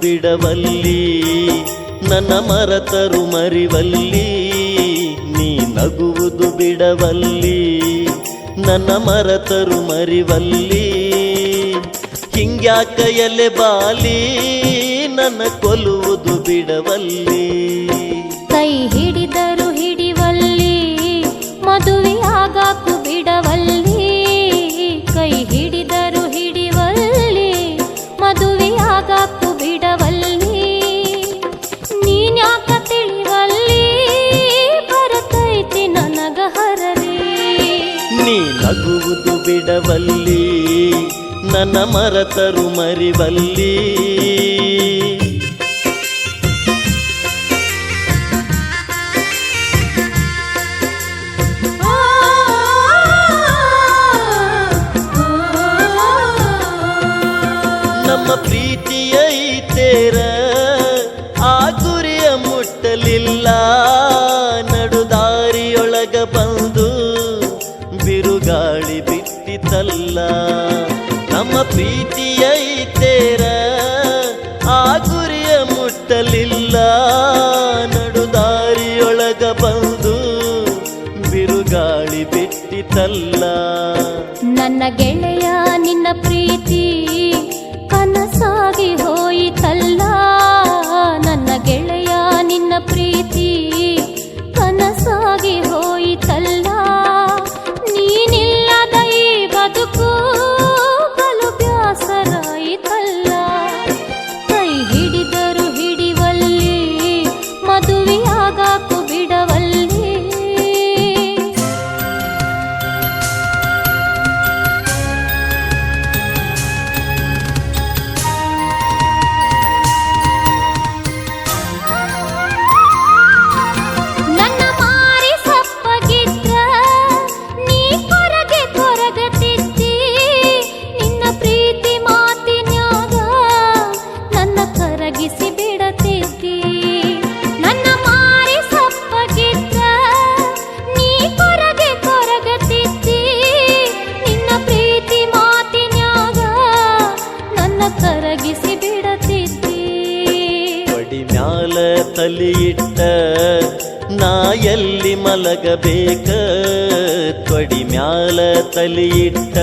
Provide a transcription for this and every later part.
ಬಿಡವಲ್ಲಿ, ನನ್ನ ಮರತರು ಮರಿವಲ್ಲಿ. ನೀ ನಗುವುದು ಬಿಡವಲ್ಲಿ, ನನ್ನ ಮರತರು ಮರಿವಲ್ಲಿ. ಹಿಂಗ್ಯಾಕ ಎಲೆ ಬಾಲಿ, ನನ್ನ ಕೊಲ್ಲುವುದು ಬಿಡವಲ್ಲಿ. ಬಿಡವಲ್ಲಿ ನನ್ನ ಮರತರು ಮರಿವಲ್ಲಿ. ನಮ್ಮ ಪ್ರೀತಿಯ ತೇರ ಆ ಗುರಿಯ ಮುಟ್ಟಲಿಲ್ಲ. ನಡುದಾರಿಯೊಳಗ ಬಂದು ಬಿರುಗಾಳಿ ಬಿಟ್ಟಿತಲ್ಲ ನಮ್ಮ ಪ್ರೀತಿಯ ಐತೇರ ಆ ಗುರಿಯ ಮುಟ್ಟಲಿಲ್ಲ. ನಡುದಾರಿಯೊಳಗ ಬಂದು ಬಿರುಗಾಳಿ ಬಿಟ್ಟಿತಲ್ಲ. ನನ್ನ ಗೆಳೆಯ ಕರಗಿಸಿ ಬಿಡತಿದ್ದಿ. ಬಡಿ ಮ್ಯಾಲ ತಲಿಯಿಟ್ಟ ನಾ ಎಲ್ಲಿ ಮಲಗಬೇಕ. ತೊಡಿ ಮ್ಯಾಲ ತಲಿಯಿಟ್ಟ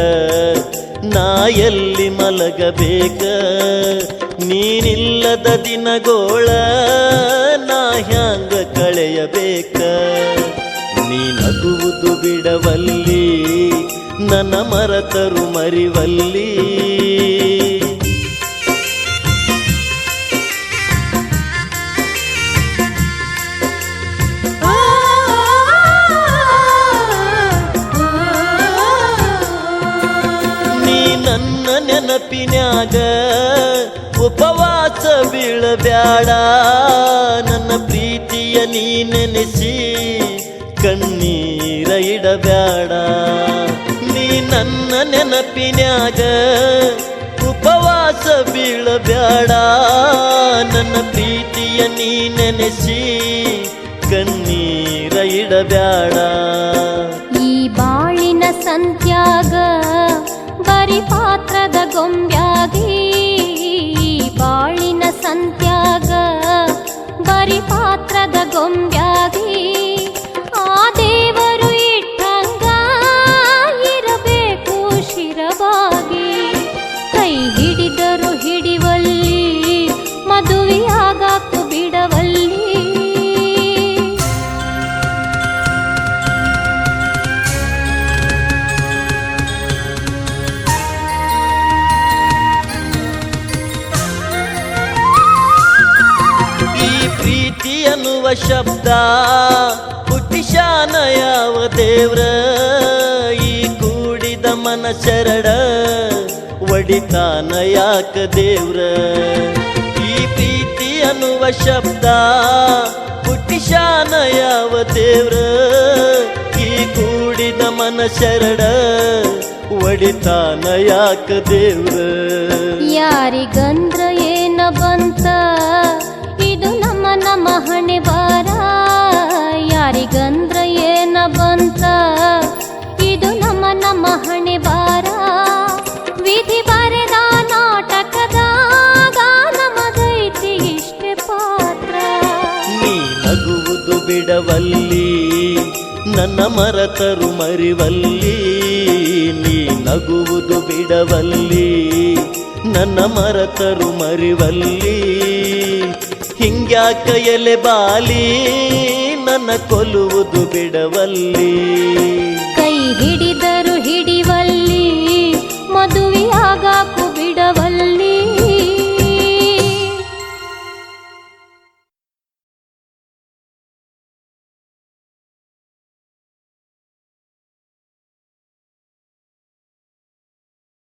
ನಾ ಎಲ್ಲಿ ಮಲಗಬೇಕ. ನೀನಿಲ್ಲದ ದಿನಗೋಳ ನಾ ಹ್ಯಾಂಗ ಕಳೆಯಬೇಕ. ನೀನಗುವುದು ಬಿಡವಲ್ಲಿ, ನನ್ನ ಮರತರು ಮರಿವಲ್ಲಿ. ನೆನಪಿನ್ಯಾಗ ಉಪವಾಸ ಬೀಳಬ್ಯಾಡ. ನನ್ನ ಪ್ರೀತಿಯ ನೀ ನೆನೆಸಿ ಕಣ್ಣೀರ ಇಡಬ್ಯಾಡ. ನೀ ನನ್ನ ನೆನಪಿನ್ಯಾಗ ಉಪವಾಸ ಬೀಳಬ್ಯಾಡ. ನನ್ನ ಪ್ರೀತಿಯ ನೀ ನೆನೆಸಿ ಕಣ್ಣೀರ ಇಡಬ್ಯಾಡ. ಗೊಂಬ್ಯಾಗಿ ಶಬ್ದ ಹುಟ್ಟಿಶಾನ ಯಾವ ದೇವ್ರ. ಈ ಕೂಡಿದ ಮನ ಶರಣ ಒಡಿತಾನ ಯಾಕ ದೇವ್ರ. ಈ ಪ್ರೀತಿ ಅನ್ನುವ ಶಬ್ದ ಹುಟ್ಟಿಶಾನ ಯಾವ ದೇವ್ರ. ಈ ಕೂಡಿದ ಮನ ಶರಣ ಒಡಿತಾನ ಯಾಕ ದೇವ್ರ. ಯಾರಿಗಂದ್ರ ಏನ ಬಿಡವಲ್ಲಿ, ನನ್ನ ಮರತರು ಮರಿವಲ್ಲಿ, ನೀ ನಗುವುದು ಬಿಡವಲ್ಲಿ, ನನ್ನ ಮರತರು ಮರಿವಲ್ಲಿ. ಹಿಂಗ್ಯಾಕ ಎಲೆ ಬಾಲಿ, ನನ್ನ ಕೊಲ್ಲುವುದು ಬಿಡವಲ್ಲಿ. ಕೈ ಹಿಡಿದರು